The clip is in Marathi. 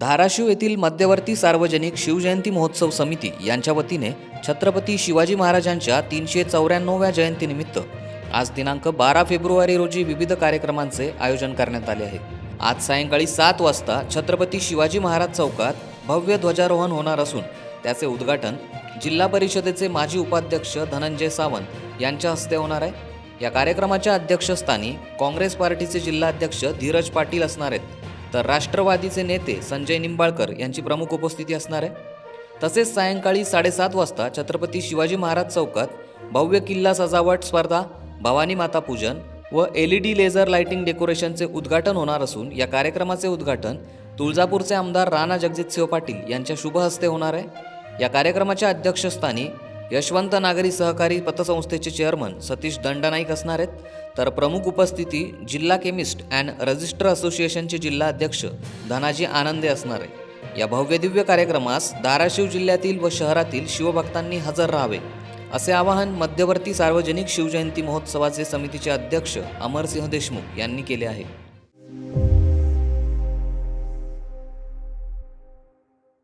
धाराशिव येथील मध्यवर्ती सार्वजनिक शिवजयंती महोत्सव समिती यांच्या वतीने छत्रपती शिवाजी महाराजांच्या तीनशे चौऱ्याण्णव्या जयंतीनिमित्त आज दिनांक बारा फेब्रुवारी रोजी विविध कार्यक्रमांचे आयोजन करण्यात आले आहे. आज सायंकाळी सात वाजता छत्रपती शिवाजी महाराज चौकात भव्य ध्वजारोहण होणार असून त्याचे उद्घाटन जिल्हा परिषदेचे माजी उपाध्यक्ष धनंजय सावंत यांच्या हस्ते होणार आहे. या कार्यक्रमाच्या अध्यक्षस्थानी काँग्रेस पार्टीचे जिल्हाध्यक्ष धीरज पाटील असणार आहेत. तर राष्ट्रवादीचे नेते संजय निंबाळकर यांची प्रमुख उपस्थिती असणार आहे. तसेच सायंकाळी साडेसात वाजता छत्रपती शिवाजी महाराज चौकात भव्य किल्ला सजावट स्पर्धा भवानी माता पूजन व L E D laser lighting डेकोरेशनचे उद्घाटन होणार असून या कार्यक्रमाचे उद्घाटन तुळजापूरचे आमदार राणा जगजितसिंह पाटील यांच्या शुभ हस्ते होणार आहे. या कार्यक्रमाच्या अध्यक्षस्थानी यशवंत नागरी सहकारी पतसंस्थेचे चेअरमन सतीश दंडनाईक असणार आहेत. तर प्रमुख उपस्थिती जिल्हा केमिस्ट अँड रजिस्टर असोसिएशनचे जिल्हा अध्यक्ष धनाजी आनंदे असणार आहे या भव्यदिव्य कार्यक्रमास धाराशिव जिल्ह्यातील व शहरातील शिवभक्तांनी हजर राहावे असे आवाहन मध्यवर्ती सार्वजनिक शिवजयंती महोत्सवाचे समितीचे अध्यक्ष अमरसिंह देशमुख यांनी केले आहे.